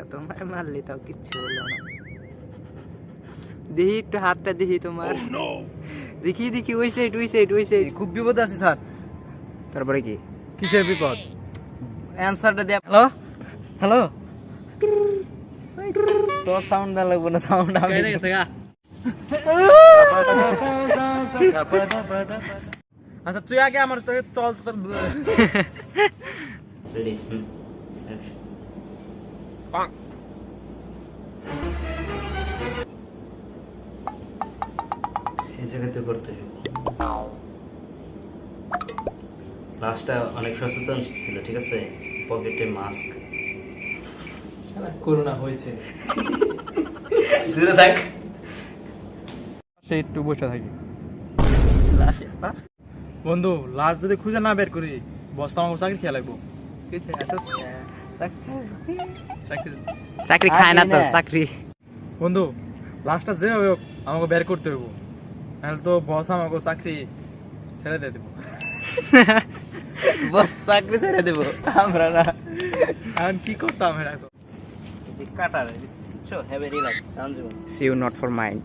এত মার মারলি তাও কিচ্ছু হলো না দেখি একটু হাতটা দেখি তোমার দেখি দেখি ওই সাইড ওই সাইড ওই সাইড খুব বিপদ আছে স্যার তারপরে কি? কিসের বিপদ? অ্যান্সারটা দেখ হ্যালো হ্যালো তোর সাউন্ড না লাগবে না সাউন্ড আমি আচ্ছা তুই আগে আমার তোকে চল তোর রেডি এই জায়গাতে করতে হবে। লাস্টটা অনেক সচেতন ছিল ঠিক আছে? পকেটে মাস্ক করোনা হয়েছে। দূরে থাক। সে একটু বসে থাকি। বন্ধু লাস্ট যদি খুঁজে না বের করি বস্তা আমাকে চাকরি খেয়ে লাগবো। চাকরি? চাকরি। খায় না তো চাকরি। বন্ধু লাস্টটা যে হোক আমাকে বের করতে হইব। নাহলে তো বস আমাকে চাকরি ছেড়ে দিয়ে দেবো। বস চাকরি ছেড়ে দেবো? আমরা না। এখন কি করতাম এটা তো? See you not for mind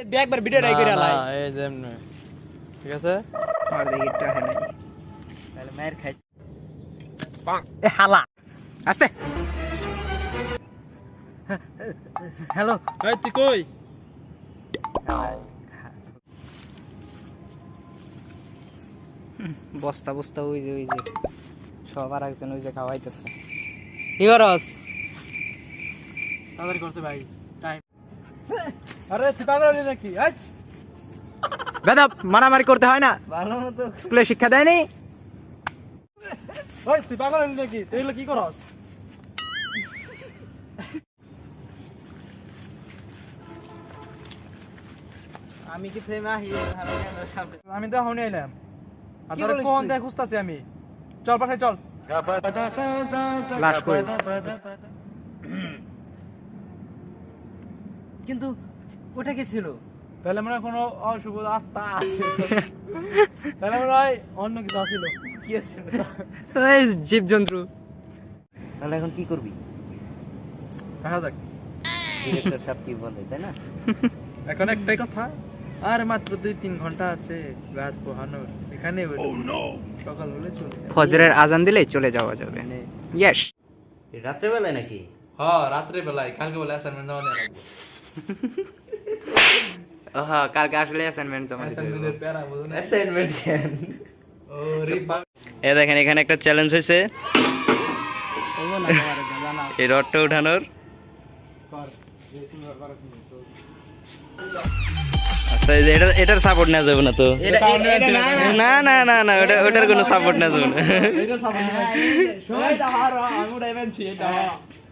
একবার ভিডিও রাই করে আলাই এই যেমনে ঠিক আছে? আর দেখি হয় নাই। তাহলে মায়ের খাইছে। এ হালা আস্তে। হ্যালো। এই তুই কই? বস্তা বস্তা ওই যে ওই যে। সবার একজন ওই যে খাওয়াইতেছে। কি করস? তাড়াতাড়ি করছে ভাই। আরে তুই পাগল হলি নাকি? এই! বেদব মারামারি করতে হয় না। ভালো মতো। স্কুলে শিক্ষা দেয়নি? ওই তুই পাগল হলি নাকি? তুই কি করস? আমি কি ফ্রেমে আহি আমি তো এখনই এলাম। আর তোরে কোন দেখ খুঁজতাছি আমি? চল পাঠাই চল। লাশ কই? কিন্তু ওটা কি ছিল। তাহলে মনে হয় কোনো অশুভ আত্মা আছে। তাহলে মনে হয় অন্য কিছু আছিল। কি আছে এই জীব জন্তু তাহলে এখন কি করবি? দেখা যাক। ডিরেক্টর সাহেব কি বলে তাই না? এখন একটাই কথা আর মাত্র দুই তিন ঘণ্টা আছে রাত পোহানোর। এখানে সকাল হলে চলে যাবে। ফজরের আজান দিলে চলে যাওয়া যাবে। ইয়েস রাত্রে বেলায় নাকি? হ্যাঁ রাত্রে বেলায় কালকে বলে অ্যাসাইনমেন্ট জমা দেওয়া লাগবে হ্যাঁ কালকে আসলে অ্যাসাইনমেন্ট জমা দিতে অ্যাসাইনমেন্টের প্যারা বুঝুন অ্যাসাইনমেন্ট কেন? ও রিপা এ দেখেন এখানে একটা চ্যালেঞ্জ হয়েছে এই রডটা উঠানোর। আচ্ছা এটা এটার সাপোর্ট নেওয়া যাবে না তো? না না। না না ওটা ওটার কোনো সাপোর্ট নেওয়া যাবে না।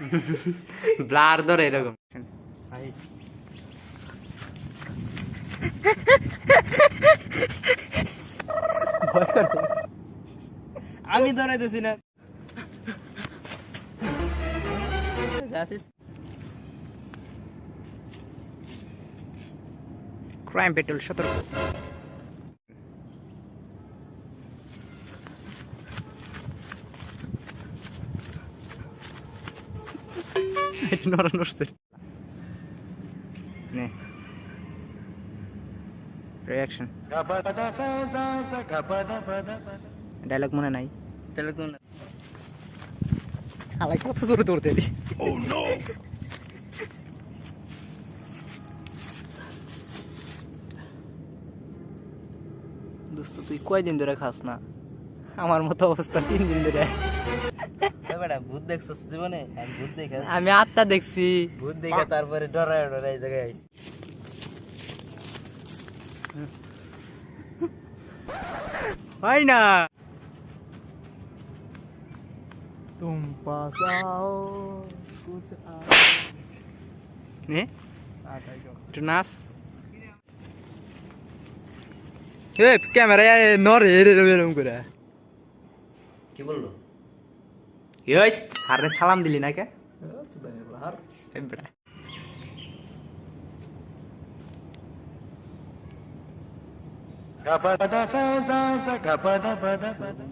ব্লার ধরে এরকম। আমি ধরাইতেছি না। ক্রাইম পেট্রোল সতর্ক। এটা নরম নড়ছে নে ডায়লগ মনে নাই। ডায়লগ মনে আলাই কত জোরে দৌড়তে দিই দোস্ত তুই কয়দিন ধরে খাস না? আমার মতো অবস্থা তিন দিন ধরে। বেটা ভূত দেখছস জীবনে আমি ভূত দেখে আমি আত্মা দেখছি ভূত দেখে তারপরে ডরায় ডরায় এই জায়গায় আইছি হয় না तुम पास आओ कुछ आओ নে आता है একটু নাচ এ ক্যামেরা নরে এরম করে কি বললো Yoi, সারে সালাম দিলি না কে Gapada sa sa sa gapada pada pada